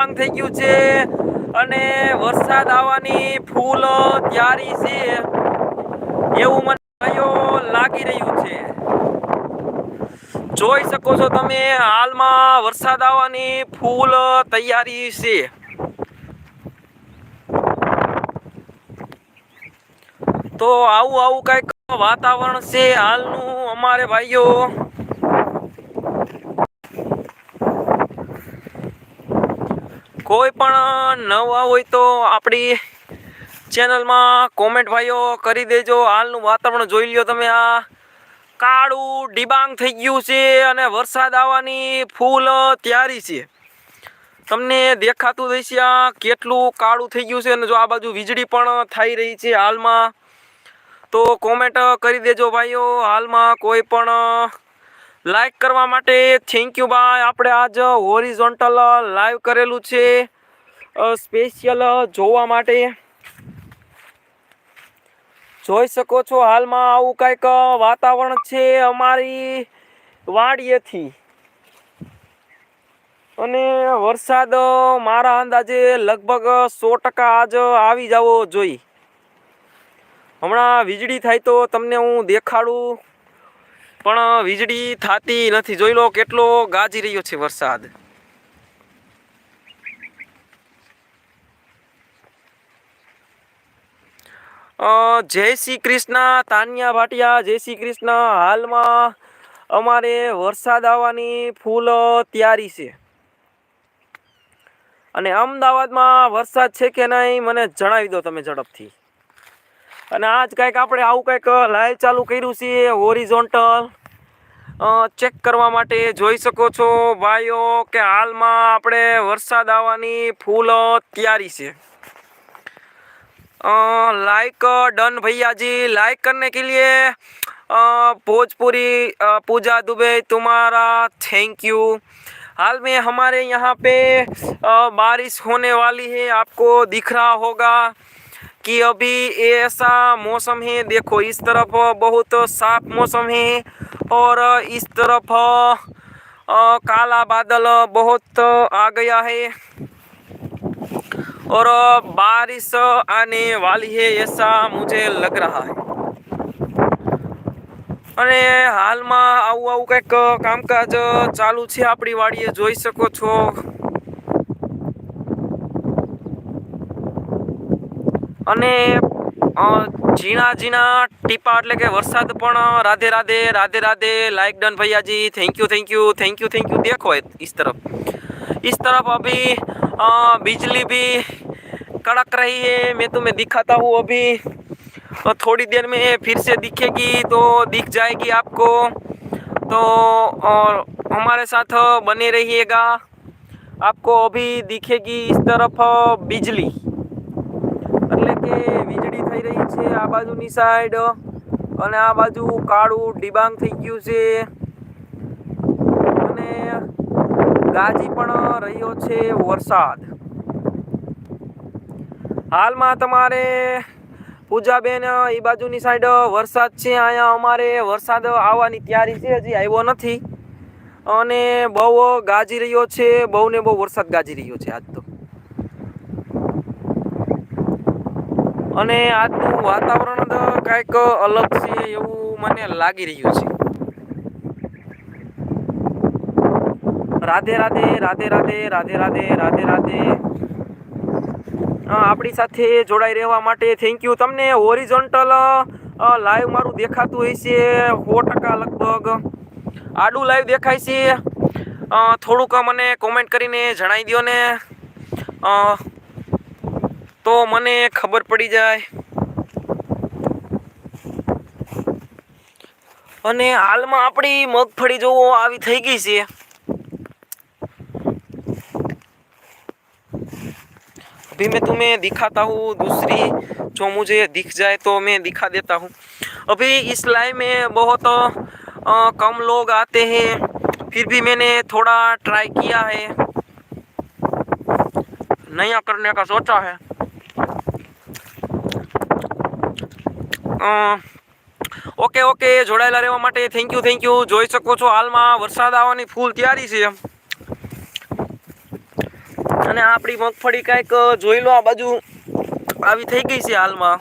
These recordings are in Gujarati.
થઈ ગયું છે અને વરસાદ આવવાની ફૂલ તૈયારી છે એવું મને ભાઈઓ લાગી રહ્યું છે. જોઈ શકો છો તમે હાલમાં વરસાદ આવવાની ફૂલ તૈયારી છે. તો આવું આવું કંઈક વાતાવરણ છે હાલનું અમારે ભાઈઓ. કોઈ પણ નવા હોય તો આપણી ચેનલમાં કોમેન્ટ ભાઈઓ કરી દેજો. હાલનું વાતાવરણ જોઈ લ્યો તમે. આ કાળું ડિબાંગ થઈ ગયું છે અને વરસાદ આવવાની ફૂલ તૈયારી છે. તમને દેખાતું રહેશે આ કેટલું કાળું થઈ ગયું છે અને જો આ બાજુ વીજળી પણ થઈ રહી છે હાલમાં. તો કોમેન્ટ કરી દેજો ભાઈઓ. હાલમાં કોઈ પણ લાઈક કરવા માટે થેન્ક યુ ભાઈ આપણે આજ હોરિઝોન્ટલ લાઈવ કરેલું છે. સ્પેશિયલ જોવા માટે. જોઈ શકો છો હાલમાં આવું કંઈક વાતાવરણ છે અમારી વાડીએથી. અને વરસાદ મારા અંદાજે લગભગ સો ટકા આજ આવી જવો જોઈએ હમણાં વીજળી થાય તો તમને હું દેખાડું. પણ વીજળી થતી નથી. જોઈ લો કેટલો ગાજી રહ્યો છે વરસાદ. જય શ્રી કૃષ્ણ, તાનિયા ભાટિયા, જય શ્રી કૃષ્ણ. હાલમાં અમારે વરસાદ આવવાની ફૂલ તૈયારી છે. અને અમદાવાદમાં વરસાદ છે કે નહીં, મને જણાવી દો તમે ઝડપથી. અને આજ કંઈક આપણે આવું કંઈક લાઈવ ચાલુ કર્યું છે હોરિઝોન્ટલ ચેક કરવા માટે જોઈ શકો છો ભાઈઓ કે હાલમાં આપણે વરસાદ આવવાની ફૂલ તૈયારી છે लाइक डन भैया जी लाइक करने के लिए अ, भोजपुरी अ, पूजा दुबे तुम्हारा थैंक यू हाल में हमारे यहाँ पे अ, बारिश होने वाली है आपको दिख रहा होगा कि अभी ऐसा मौसम है देखो इस तरफ बहुत साफ मौसम है और इस तरफ अ, काला बादल बहुत आ गया है और बारिश आने वाली है ऐसा मुझे लग रहा है અને હાલમાં આવું આવું કંઈક કામકાજ ચાલુ છે આપણી વાડીએ જોઈ શકો છો અને ઝીણા ઝીણા ટીપા એટલે કે વરસાદ Radhe Radhe Radhe Radhe Radhe like done Bhaiyaji thank you thank you thank you thank you देखो इस तरफ़ इस तरफ़ अभी बिजली भी कड़क रही है मैं तुम्हें दिखाता हूँ अभी तो थोड़ी देर में फिर से दिखेगी तो दिख जाएगी आपको तो और हमारे साथ बने रहिएगा आपको अभी दिखेगी इस तरफ़ बिजली એટલે કે વીજળી થઈ રહી છે આ બાજુની સાઈડ અને આ બાજુ કાળું ડિબાંગ થઈ ગયું છે. અને ગાજી પણ રહ્યો છે વરસાદ. હાલમાં તમારે પૂજાબેન, એ બાજુની સાઈડ વરસાદ છે. અહીંયા અમારે વરસાદ આવવાની તૈયારી છે, હજી આવ્યો નથી. અને બહુ ગાજી રહ્યો છે બહુ ને બહુ વરસાદ ગાજી રહ્યો છે આજ તો. અને આજનું વાતાવરણ તો કાંઈક અલગ છે એવું મને લાગી રહ્યું છે. રાધે રાધે રાધે રાધે રાધે રાધે રાધે રાધે. આપણી સાથે જોડાઈ રહેવા માટે થેન્ક યુ તમને હોરિઝોન્ટલ લાઈવ મારું દેખાતું હોય છે સો ટકા લગભગ. આડું લાઈવ દેખાય છે. થોડુંક મને કોમેન્ટ કરીને જણાવી દો ને તો મને ખબર પડી જાય અને હાલમાં આપણી મગફળી જોવો આવી થઈ ગઈ છે अभी मैं तुम्हें दिखाता हूँ दूसरी जो मुझे दिख जाए तो मैं दिखा देता हूँ अभी इस लाइव में बहुत अ, कम लोग आते हैं फिर भी मैंने थोड़ा ट्राई किया है नया करने का सोचा है ઓકે ઓકે જોડાયેલા રહેવા માટે થેન્ક યુ થેન્ક યુ જોઈ શકો છો હાલમાં વરસાદ આવવાની ફૂલ તૈયારી છે અને આપણી મગફળી કાંઈક જોઈ લો આ બાજુ આવી થઈ ગઈ છે હાલમાં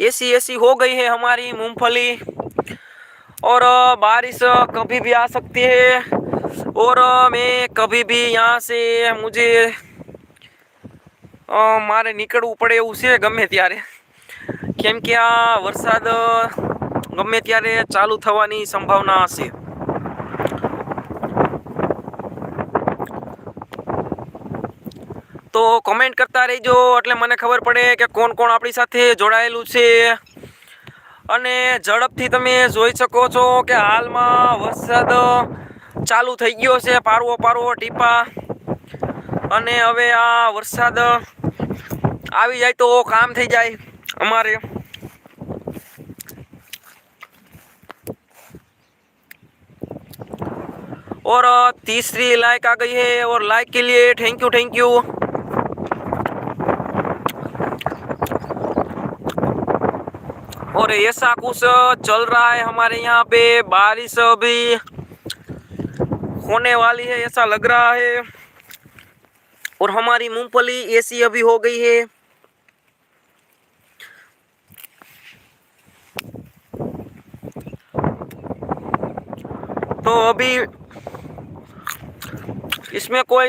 ऐसी ऐसी हो गई है हमारी मूंगफली और अ, बारिश अ, कभी भी आ सकती है और अ, मैं कभी भी यहाँ से मुझे અ, મારે નીકળવું પડે એવું છે ગમે ત્યારે કેમ કે આ વરસાદ અ, ગમે ત્યારે ચાલુ થવાની સંભાવના હશે તો કોમેન્ટ કરતા રહેજો એટલે મને ખબર પડે કે કોણ કોણ આપણી સાથે જોડાયેલું છે અને ઝડપથી તમે જોઈ શકો છો કે હાલમાં વરસાદ ચાલુ થઈ ગયો છે પારવો પારવો ટીપા અને હવે આ વરસાદ આવી જાય તો કામ થઈ જાય અમારે और अ, तीसरी लाइक आ गई है और लाइक के लिए थैंक यू थैंक यू और ऐसा कुछ चल रहा है हमारे यहाँ पे बारिश अभी होने वाली है ऐसा लग रहा है। और हमारी मूंगफली ऐसी अभी हो गई है। तो अभी इसमें कोई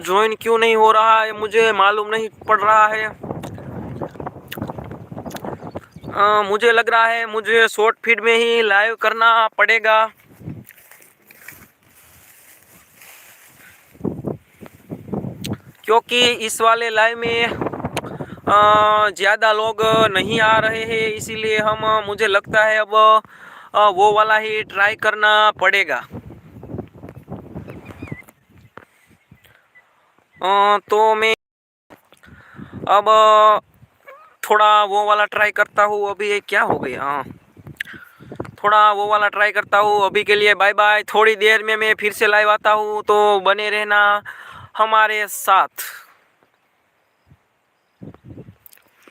ज्वाइन क्यों नहीं हो रहा है मुझे मालूम नहीं पड़ रहा है। अ, मुझे लग रहा है मुझे शॉर्ट फ़ीड में ही लाइव करना पड़ेगा। क्योंकि इस वाले लाइव में ज़्यादा लोग नहीं आ रहे हैं, इसीलिए हम, मुझे लगता है अब वो वाला ही ट्राई करना पड़ेगा। तो मैं अब, थोड़ा वो वाला ट्राई करता हूँ, अभी ये क्या हो गया हाँ। थोड़ा वो वाला ट्राई करता हूँ, अभी के लिए बाय बाय, थोड़ी देर में मैं फिर से लाइव आता हूँ तो बने रहना। हमारे साथ